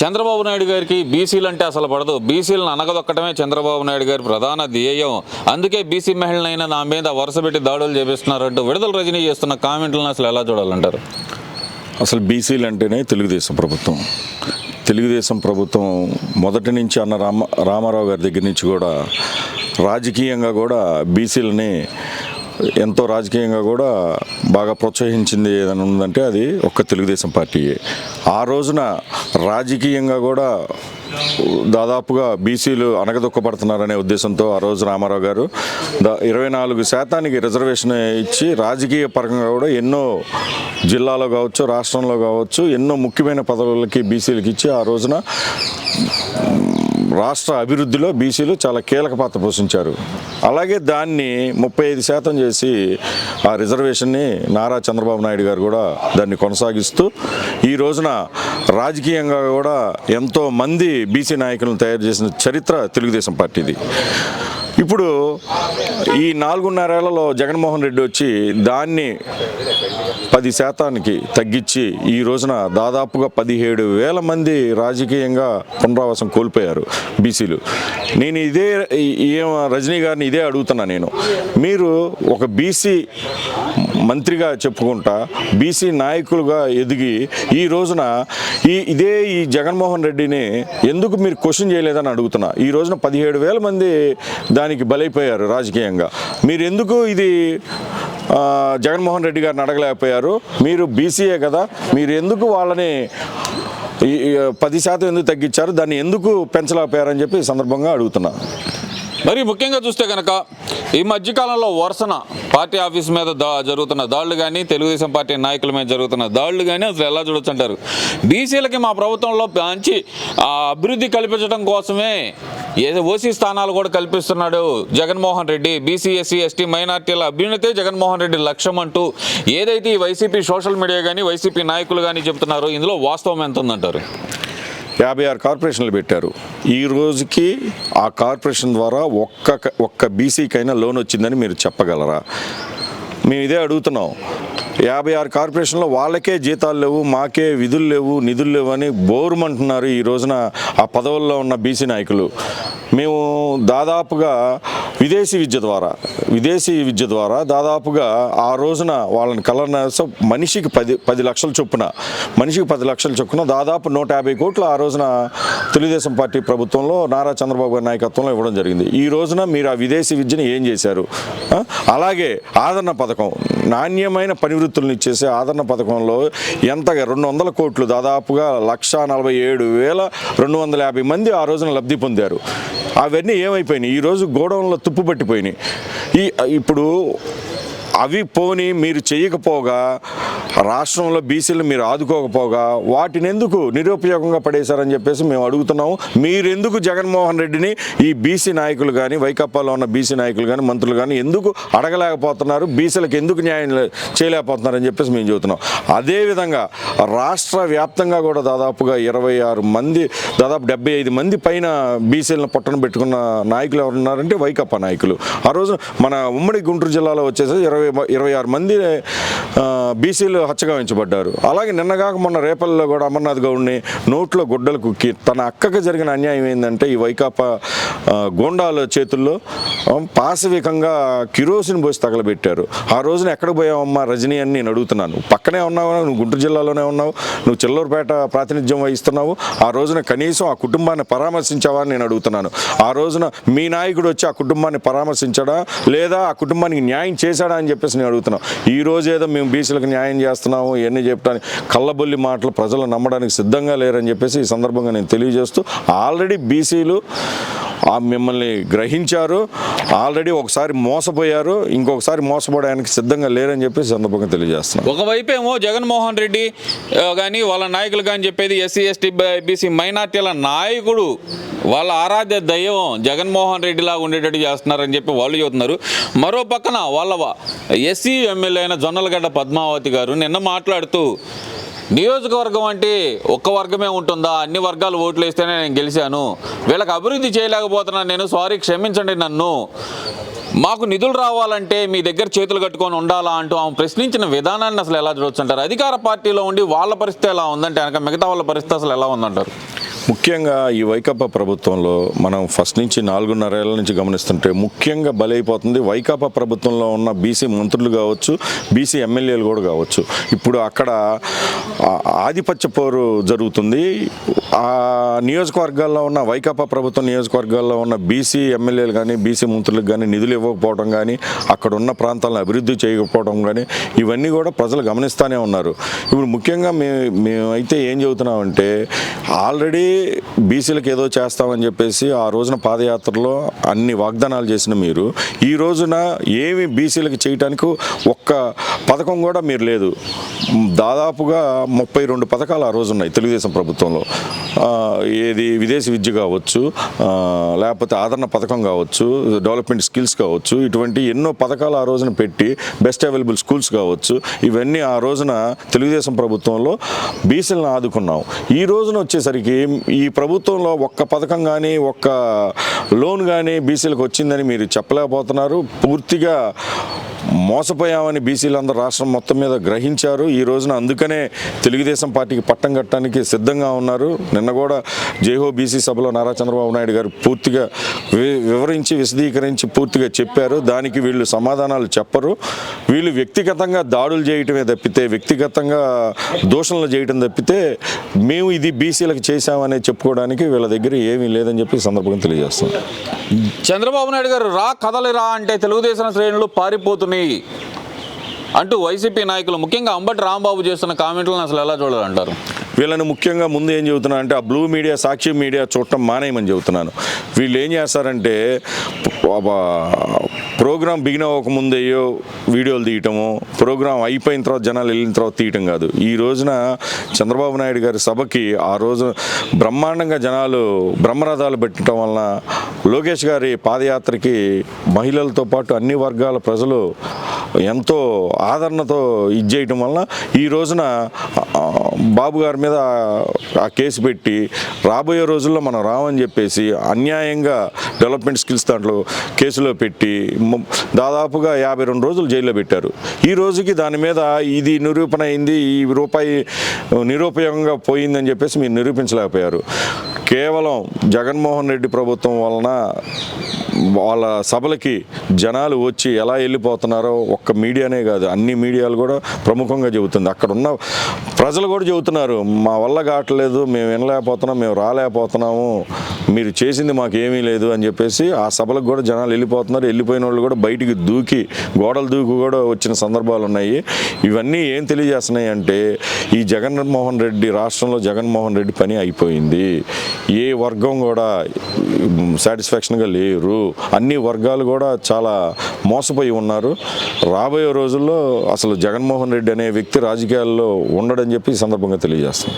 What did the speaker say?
చంద్రబాబు నాయుడు గారికి బీసీలు అంటే అసలు పడదు. బీసీలను అనగదొక్కటమే చంద్రబాబు నాయుడు గారి ప్రధాన ధ్యేయం. అందుకే బీసీ మహిళనైనా నా మీద వరుస పెట్టి దాడులు చేపిస్తున్నారంటూ విడుదల రజనీ చేస్తున్న కామెంట్లను అసలు ఎలా చూడాలంటారు? అసలు బీసీలు అంటేనే తెలుగుదేశం ప్రభుత్వం. తెలుగుదేశం ప్రభుత్వం మొదటి నుంచి అన్న రామ రామారావు గారి దగ్గర నుంచి కూడా రాజకీయంగా కూడా బీసీలని ఎంతో రాజకీయంగా కూడా బాగా ప్రోత్సహించింది ఏదైనా ఉందంటే అది ఒక్క తెలుగుదేశం పార్టీయే. ఆ రోజున రాజకీయంగా కూడా దాదాపుగా బీసీలు అనగదొక్కబడుతున్నారనే ఉద్దేశంతో ఆ రోజు రామారావు గారు దా ఇరవై నాలుగు శాతానికి రిజర్వేషన్ ఇచ్చి రాజకీయ పరంగా కూడా ఎన్నో జిల్లాలో కావచ్చు రాష్ట్రంలో కావచ్చు ఎన్నో ముఖ్యమైన పదవులకి బీసీలకు ఇచ్చి ఆ రోజున రాష్ట్ర అభివృద్ధిలో బీసీలు చాలా కీలక పాత్ర పోషించారు. అలాగే దాన్ని ముప్పై ఐదు శాతం చేసి ఆ రిజర్వేషన్ని నారా చంద్రబాబు నాయుడు గారు కూడా దాన్ని కొనసాగిస్తూ ఈ రోజున రాజకీయంగా కూడా ఎంతో మంది బీసీ నాయకులను తయారు చేసిన చరిత్ర తెలుగుదేశం పార్టీది. ఇప్పుడు ఈ నాలుగున్నరేళ్ళలో జగన్మోహన్ రెడ్డి వచ్చి దాన్ని పది శాతానికి తగ్గించి ఈ రోజున దాదాపుగా పదిహేడు వేల మంది రాజకీయంగా పునరావాసం కోల్పోయారు బీసీలు. నేను ఇదే రజనీ గారిని ఇదే అడుగుతున్నా నేను. మీరు ఒక బీసీ మంత్రిగా చెప్పుకుంటా బీసీ నాయకులుగా ఎదిగి ఈ రోజున ఈ ఇదే ఈ జగన్మోహన్ రెడ్డిని ఎందుకు మీరు క్వశ్చన్ చేయలేదని అడుగుతున్నా? ఈ రోజున పదిహేడు వేల మంది దానికి బలైపోయారు రాజకీయంగా. మీరు ఎందుకు ఇది జగన్మోహన్ రెడ్డి గారిని అడగలేకపోయారు? మీరు బీసీఏ కదా మీరు ఎందుకు వాళ్ళని పది శాతం ఎందుకు తగ్గించారు? దాన్ని ఎందుకు పెంచలేకపోయారని చెప్పి ఈ సందర్భంగా అడుగుతున్నా. మరి ముఖ్యంగా చూస్తే కనుక ఈ మధ్యకాలంలో వరుసన పార్టీ ఆఫీస్ మీద దా జరుగుతున్న దాడులు కానీ తెలుగుదేశం పార్టీ నాయకుల మీద జరుగుతున్న దాడులు కానీ అసలు ఎలా చూడొచ్చు అంటారు? బీసీలకి మా ప్రభుత్వంలో మంచి ఆ, అభివృద్ధి కల్పించడం కోసమే ఏదో ఓసీ స్థానాలు కూడా కల్పిస్తున్నాడు Jaganmohan Reddy. BC SC ST మైనార్టీల అభ్యున్నతే జగన్మోహన్ రెడ్డి లక్ష్యం అంటూ ఏదైతే ఈ వైసీపీ సోషల్ మీడియా కానీ వైసీపీ నాయకులు కానీ చెప్తున్నారో ఇందులో వాస్తవం ఎంత ఉందంటారు యాభై ఆరు కార్పొరేషన్లు పెట్టారు. ఈ రోజుకి ఆ కార్పొరేషన్ ద్వారా ఒక్క ఒక్క బీసీకైనా లోన్ వచ్చిందని మీరు చెప్పగలరా? మేము ఇదే అడుగుతున్నాం. యాభై ఆరు కార్పొరేషన్లో వాళ్ళకే జీతాలు లేవు మాకే విధులు లేవు నిధులు లేవు అని బోరుమంటున్నారు ఈ రోజున ఆ పదవుల్లో ఉన్న బీసీ నాయకులు. మేము దాదాపుగా విదేశీ విద్య ద్వారా విదేశీ విద్య ద్వారా దాదాపుగా ఆ రోజున వాళ్ళని కలర్ మనిషికి పది పది లక్షల చొప్పున మనిషికి పది లక్షల చొప్పున దాదాపు నూట యాభై కోట్లు ఆ రోజున తెలుగుదేశం పార్టీ ప్రభుత్వంలో నారా చంద్రబాబు గారి నాయకత్వంలో ఇవ్వడం జరిగింది. ఈ రోజున మీరు ఆ విదేశీ విద్యను ఏం చేశారు? అలాగే ఆదరణ పథకం నాణ్యమైన పనివృత్తులను ఇచ్చేసే ఆదరణ పథకంలో ఎంతగా రెండు వందల కోట్లు దాదాపుగా లక్ష నలభై ఏడు వేల రెండు వందల యాభై మంది ఆ రోజున లబ్ధి పొందారు. అవన్నీ ఏమైపోయినాయి? ఈరోజు గోడౌన్లో తుప్పు పట్టిపోయినాయి. ఈ ఇప్పుడు అవి పోని మీరు చేయకపోగా రాష్ట్రంలో బీసీలు మీరు ఆదుకోకపోగా వాటిని ఎందుకు నిరుపయోగంగా పడేశారని చెప్పేసి మేము అడుగుతున్నాము. మీరెందుకు జగన్మోహన్ రెడ్డిని ఈ బీసీ నాయకులు కానీ వైకాపాలో ఉన్న బీసీ నాయకులు కానీ మంత్రులు కానీ ఎందుకు అడగలేకపోతున్నారు? బీసీలకు ఎందుకు న్యాయం చేయలేకపోతున్నారని చెప్పేసి మేము చెబుతున్నాం. అదేవిధంగా రాష్ట్ర వ్యాప్తంగా కూడా దాదాపుగా ఇరవై ఆరు మంది దాదాపు డెబ్బై ఐదు మంది పైన బీసీలను పొట్టను పెట్టుకున్న నాయకులు ఎవరు ఉన్నారంటే వైకాపా నాయకులు. ఆ రోజు మన ఉమ్మడి గుంటూరు జిల్లాలో వచ్చేసి ఇరవై ఇరవై ఆరు మంది బీసీలు హత్యగా ఉంచబడ్డారు అలాగే నిన్నగాక మొన్న రేపల్లో కూడా అమర్నాథ్ గౌడ్ని నోట్లో గుడ్డలు కుక్కి తన అక్కకి జరిగిన అన్యాయం ఏంటంటే ఈ వైకాపా గోండాల చేతుల్లో పాశవికంగా కిరోసిన్ పోసి తగలబెట్టారు. ఆ రోజున ఎక్కడ పోయావమ్మా రజనీ అని నేను అడుగుతున్నాను. పక్కనే ఉన్నావు? నువ్వు గుంటూరు జిల్లాలోనే ఉన్నావు. నువ్వు చిల్లూరుపేట ప్రాతినిధ్యం వహిస్తున్నావు. ఆ రోజున కనీసం ఆ కుటుంబాన్ని పరామర్శించావా అని నేను అడుగుతున్నాను. ఆ రోజున మీ నాయకుడు వచ్చి ఆ కుటుంబాన్ని పరామర్శించాడా? లేదా ఆ కుటుంబానికి న్యాయం చేశాడా అని చెప్పేసి నేను అడుగుతున్నాను. ఈ రోజు ఏదో మేము బీసీలకు న్యాయం చేస్తున్నాము ఇవన్నీ చెప్పడానికి కళ్ళబొల్లి మాటలు ప్రజలు నమ్మడానికి సిద్ధంగా లేరని చెప్పేసి ఈ సందర్భంగా నేను తెలియజేస్తూ ఆల్రెడీ బీసీలు మిమ్మల్ని గ్రహించారు. ఆల్రెడీ ఒకసారి మోసపోయారు. ఇంకొకసారి మోసపోవడానికి సిద్ధంగా లేరని చెప్పి సందర్భంగా తెలియజేస్తున్నారు ఒకవైపు ఏమో జగన్మోహన్ రెడ్డి కానీ వాళ్ళ నాయకులు కానీ చెప్పేది ఎస్సీ ఎస్టీ బీసీ మైనార్టీల నాయకుడు వాళ్ళ ఆరాధ్య దైవం జగన్మోహన్ రెడ్డిలాగా ఉండేటట్టు చేస్తున్నారని చెప్పి వాళ్ళు చెబుతున్నారు. మరో పక్కన వాళ్ళ ఎస్సీ ఎమ్మెల్యే అయిన జొన్నలగడ్డ పద్మావతి గారు నిన్న మాట్లాడుతూ నియోజకవర్గం అంటే ఒక్క వర్గమే ఉంటుందా? అన్ని వర్గాలు ఓట్లు వేస్తేనే నేను గెలిచాను. వీళ్ళకి అభివృద్ధి చేయలేకపోతున్నాను నేను. సారీ క్షమించండి నన్ను. మాకు నిధులు రావాలంటే మీ దగ్గర చేతులు కట్టుకొని ఉండాలా అంటూ ఆమె ప్రశ్నించిన విధానాన్ని అసలు ఎలా చూడొచ్చు అంటారు అధికార పార్టీలో ఉండి వాళ్ళ పరిస్థితి ఎలా ఉందంటే కనుక మిగతా వాళ్ళ పరిస్థితి అసలు ఎలా ఉందంటారు? ముఖ్యంగా ఈ వైకాపా ప్రభుత్వంలో మనం ఫస్ట్ నుంచి నాలుగున్నరేళ్ళ నుంచి గమనిస్తుంటే ముఖ్యంగా బలైపోతుంది. వైకాపా ప్రభుత్వంలో ఉన్న బీసీ మంత్రులు కావచ్చు బీసీ ఎమ్మెల్యేలు కూడా కావచ్చు. ఇప్పుడు అక్కడ ఆధిపత్య పోరు జరుగుతుంది. ఆ నియోజకవర్గాల్లో ఉన్న వైకాపా ప్రభుత్వం నియోజకవర్గాల్లో ఉన్న బీసీ ఎమ్మెల్యేలు కానీ బీసీ మంత్రులకు కానీ నిధులు ఇవ్వకపోవడం కానీ అక్కడ ఉన్న ప్రాంతాలను అభివృద్ధి చేయకపోవడం కానీ ఇవన్నీ కూడా ప్రజలు గమనిస్తూనే ఉన్నారు. ఇప్పుడు ముఖ్యంగా మే మేమైతే ఏం చెబుతున్నామంటే ఆల్రెడీ బీసీలకు ఏదో చేస్తామని చెప్పేసి ఆ రోజున పాదయాత్రలో అన్ని వాగ్దానాలు చేసిన మీరు ఈ రోజున ఏమి బీసీలకు చేయటానికి ఒక్క పథకం కూడా మీరు లేదు. దాదాపుగా ముప్పై రెండు పథకాలు ఆ రోజు ఉన్నాయి తెలుగుదేశం ప్రభుత్వంలో. ఏది విదేశీ విద్య కావచ్చు లేకపోతే ఆదరణ పథకం కావచ్చు డెవలప్మెంట్ స్కిల్స్ కావచ్చు ఇటువంటి ఎన్నో పథకాలు ఆ రోజున పెట్టి బెస్ట్ అవైలబుల్ స్కూల్స్ కావచ్చు ఇవన్నీ ఆ రోజున తెలుగుదేశం ప్రభుత్వంలో బీసీలను ఆదుకున్నాం. ఈ రోజున వచ్చేసరికి ఈ ప్రభుత్వంలో ఒక్క పథకం కానీ ఒక్క లోన్ కానీ బీసీలకు వచ్చిందని మీరు చెప్పలేకపోతున్నారు. పూర్తిగా మోసపోయామని బీసీలందరూ రాష్ట్రం మొత్తం మీద గ్రహించారు. ఈ రోజున అందుకనే తెలుగుదేశం పార్టీకి పట్టం కట్టడానికి సిద్ధంగా ఉన్నారు. నిన్న కూడా జేహో బీసీ సభలో నారా చంద్రబాబు నాయుడు గారు పూర్తిగా వి- వివరించి విశదీకరించి పూర్తిగా చెప్పారు. దానికి వీళ్ళు సమాధానాలు చెప్పరు. వీళ్ళు వ్యక్తిగతంగా దాడులు చేయటమే తప్పితే వ్యక్తిగతంగా దూషణలు చేయటం తప్పితే మేము ఇది బీసీలకు చేశామనే చెప్పుకోవడానికి వీళ్ళ దగ్గర ఏమీ లేదని చెప్పి సందర్భంగా తెలియజేస్తాం చంద్రబాబు నాయుడు గారు రా కదలి రా అంటే తెలుగుదేశం శ్రేణులు పారిపోతున్నాయి. అంటూ వైసీపీ నాయకులు ముఖ్యంగా అంబటి రాంబాబు చేస్తున్న కామెంట్లను అసలు ఎలా చూడాలంటారు? వీళ్ళని ముఖ్యంగా ముందు ఏం చెబుతున్నా అంటే ఆ బ్లూ మీడియా సాక్షి మీడియా చూడటం మానేయమని చెబుతున్నాను. వీళ్ళు ఏం చేస్తారంటే ప్రోగ్రామ్ బిగిన్ అవ్వకముందేయో వీడియోలు తీయటము ప్రోగ్రామ్ అయిపోయిన తర్వాత జనాలు వెళ్ళిన తర్వాత తీయటం కాదు. ఈ రోజున చంద్రబాబు నాయుడు గారి సభకి ఆ రోజు బ్రహ్మాండంగా జనాలు బ్రహ్మరథాలు పెట్టడం వలన లోకేష్ గారి పాదయాత్రకి మహిళలతో పాటు అన్ని వర్గాల ప్రజలు ఎంతో ఆదరణతో ఇది చేయటం వలన ఈ రోజున బాబు గారి మీద ఆ కేసు పెట్టి రాబోయే రోజుల్లో మనం రామని చెప్పేసి అన్యాయంగా డెవలప్మెంట్ స్కిల్స్ దాంట్లో కేసులో పెట్టి దాదాపుగా యాభై రెండు రోజులు జైల్లో పెట్టారు. ఈ రోజుకి దాని మీద ఇది నిరూపణ అయింది ఈ రూపాయి నిరుపయోగంగా పోయిందని చెప్పేసి మీరు నిరూపించలేకపోయారు. కేవలం జగన్మోహన్ రెడ్డి ప్రభుత్వం వలన వాళ్ళ సభలకి జనాలు వచ్చి ఎలా వెళ్ళిపోతున్నారో ఒక్క మీడియానే కాదు అన్ని మీడియాలు కూడా ప్రముఖంగా చెబుతుంది. అక్కడ ఉన్న ప్రజలు కూడా చెబుతున్నారు మా వల్ల కావట్లేదు మేము వినలేకపోతున్నాం మేము రాలేకపోతున్నాము మీరు చేసింది మాకు ఏమీ లేదు అని చెప్పేసి ఆ సభలకు కూడా జనాలు వెళ్ళిపోతున్నారు. వెళ్ళిపోయిన వాళ్ళు కూడా బయటికి దూకి గోడలు దూకి కూడా వచ్చిన సందర్భాలు ఉన్నాయి. ఇవన్నీ ఏం తెలియజేస్తున్నాయి అంటే ఈ జగన్మోహన్ రెడ్డి రాష్ట్రంలో జగన్మోహన్ రెడ్డి పని అయిపోయింది. ఏ వర్గం కూడా సాటిస్ఫాక్షన్గా లేరు. అన్ని వర్గాలు కూడా చాలా మోసపోయి ఉన్నారు. రాబోయే రోజుల్లో అసలు జగన్మోహన్ రెడ్డి అనే వ్యక్తి రాజకీయాల్లో ఉండడని చెప్పి ఈ సందర్భంగా తెలియజేస్తాం